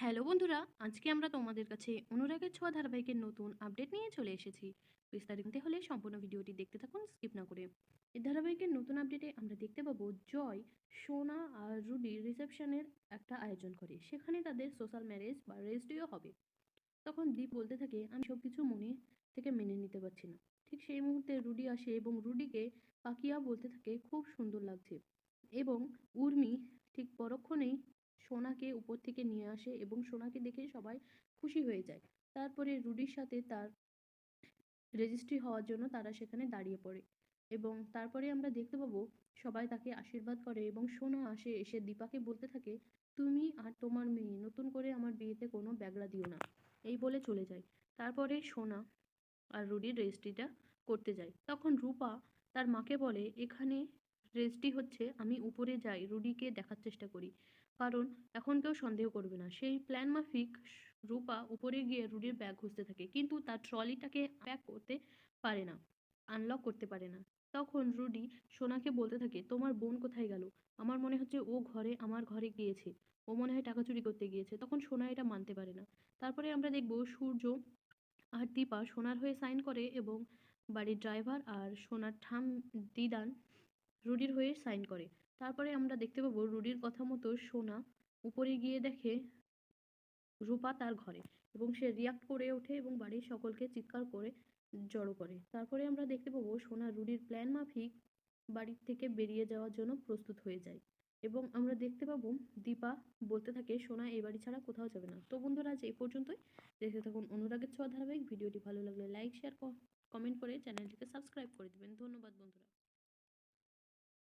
Hello বন্ধুরা, আজকে আমরা তোমাদের কাছে অনুরাগের ছোঁয়া ধারাবাহিকের নতুন আপডেট নিয়ে চলে এসেছি। বিস্তারিত হলে সম্পূর্ণ ভিডিওটি দেখতে থাকুন, স্কিপ না করে। এই ধারাবাহিকের নতুন আপডেটে আমরা দেখতে পাবো জয়, সোনা আর রুডি রিসেপশনের একটা আয়োজন করে। সেখানে তাদের সোশ্যাল ম্যারেজ বা রেজিস্ট্রিও হবে। তখন দীপ বলতে থাকে, আমি সব কিছু মনে থেকে মেনে নিতে পারছি না। ঠিক সেই মুহূর্তে রুডি আসে এবং রুডিকে পাকিয়া বলতে থাকে, খুব সুন্দর লাগছে। এবং উর্মি ঠিক পরক্ষণেই সোনাকে উপর থেকে নিয়ে আসে এবং সোনাকে দেখে সবাই খুশি হয়ে যায়। তারপরে রুডির সাথে তার রেজিস্ট্রি হওয়ার জন্য তারা সেখানে দাঁড়িয়ে পড়ে এবং তারপরে আমরা দেখতে পাবো সবাই তাকে আশীর্বাদ করে এবং সোনা আসে, এসে দীপাকে বলতে থাকে, তুমি আর তোমার মেয়ে নতুন করে আমার বিয়েতে কোনো ব্যাগরা দিও না। এই বলে চলে যায়। তারপরে সোনা আর রুডির রেজিস্ট্রিটা করতে যায়। তখন রূপা তার মাকে বলে, এখানে রেজিস্ট্রি হচ্ছে, আমি উপরে যাই, রুডিকে দেখার চেষ্টা করি। কারণ এখন কেউ সন্দেহ করবে না। সেই প্ল্যান মাফিক রূপা উপরে গিয়ে রুডির ব্যাগ খুঁজতে থাকে, কিন্তু তার ট্রলিটাকে প্যাক করতে পারে না আনলক করতে পারে না। তখন রুডি সোনাকে বলতে থাকে, তোমার বোন কোথায় গেল? আমার মনে হচ্ছে ও ঘরে, আমার ঘরে গিয়েছে। ও মনে হয় টাকা চুরি করতে গিয়েছে। তখন সোনা এটা মানতে পারে না। তারপরে আমরা দেখব সূর্য আর দীপা সোনার হয়ে সাইন করে এবং বাড়ির ড্রাইভার আর সোনার ঠাম দিদান রুডির হয়ে সাইন করে। তারপরে আমরা দেখতে পাবো রুডির কথা মতো সোনা উপরে গিয়ে দেখে রূপা তার ঘরে এবং সে রিয়াক্ট করে ওঠে এবং বাড়ির সকলকে চিৎকার করে জড়ো করে। তারপরে আমরা দেখতে পাবো সোনা রুডির প্ল্যান মাফিক বাড়ির থেকে বেরিয়ে যাওয়ার জন্য প্রস্তুত হয়ে যায় এবং আমরা দেখতে পাবো দীপা বলতে থাকে, সোনা এই বাড়ি ছাড়া কোথাও যাবে না। তো বন্ধুরা, আজ এই পর্যন্তই। দেখতে থাকুন অনুরাগের ছোঁয়া ধারাবাহিক। ভিডিওটি ভালো লাগলে লাইক শেয়ার কমেন্ট করে চ্যানেলটিকে সাবস্ক্রাইব করে দেবেন। ধন্যবাদ বন্ধুরা।